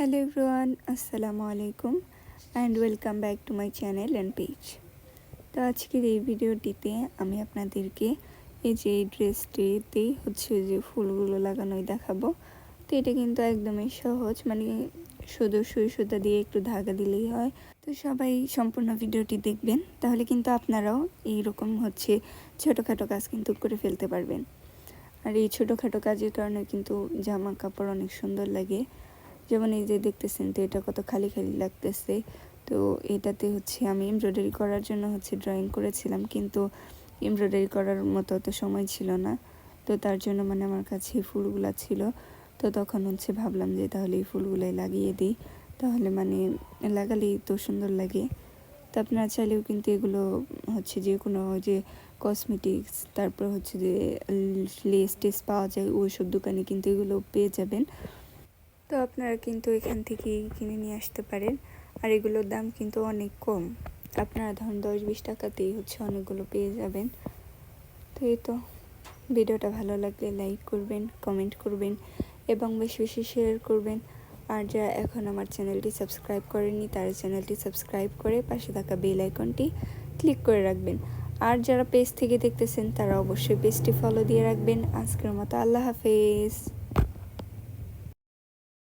Hello everyone আসসালামু আলাইকুম and welcome back to my channel and page তো আজকের এই ভিডিওটিতে আমি আপনাদেরকে এই যে এই ড্রেসটিতেই হচ্ছে যে ফুলগুলো লাগানোই দেখাবো। তো এটা কিন্তু একদমই সহজ মানে শুধু সুই সুতা দিয়ে একটু ধাগা দিলেই হয়। তো সবাই সম্পূর্ণ ভিডিওটি দেখবেন, তাহলে কিন্তু আপনারাও এইরকম হচ্ছে ছোটোখাটো কাজ কিন্তু করে ফেলতে পারবেন। আর এই ছোটোখাটো কাজের কারণে কিন্তু জামা কাপড় অনেক সুন্দর লাগে। যেমন এই যে দেখতেছেন তো এটা কত খালি খালি লাগতেছে। তো এটাতে হচ্ছে আমি এমব্রয়ডারি করার জন্য হচ্ছে ড্রয়িং করেছিলাম কিন্তু এমব্রয়ডারি করার মতো তো সময় ছিল না। তো তার জন্য মানে আমার কাছে ফুলগুলা ছিল। তো তখন হচ্ছে ভাবলাম যে তাহলে এই ফুলগুলাই লাগিয়ে দিই। তাহলে মানে লাগালেই তো সুন্দর লাগে। তো আপনারা চাইলেও কিন্তু এগুলো হচ্ছে যে কোনো যে কসমেটিক্স তারপর হচ্ছে যে লেস টেস পাওয়া যায় ওই সব দোকানে কিন্তু এগুলো পেয়ে যাবেন। তো আপনারা কিন্তু এখান থেকেই কিনে নিয়ে আসতে পারেন। আর এগুলোর দাম কিন্তু অনেক কম। আপনারা ধরুন দশ বিশ টাকাতেই হচ্ছে অনেকগুলো পেয়ে যাবেন। তো এই তো। ভিডিওটা ভালো লাগলে লাইক করবেন, কমেন্ট করবেন এবং বেশি বেশি শেয়ার করবেন। আর যারা এখন আমার চ্যানেলটি সাবস্ক্রাইব করেনি তারা চ্যানেলটি সাবস্ক্রাইব করে পাশে থাকা বেল আইকনটি ক্লিক করে রাখবেন। আর যারা পেজ থেকে দেখতেছেন, তারা অবশ্যই পেজটি ফলো দিয়ে রাখবেন। আজকের মতো আল্লাহ হাফেজ।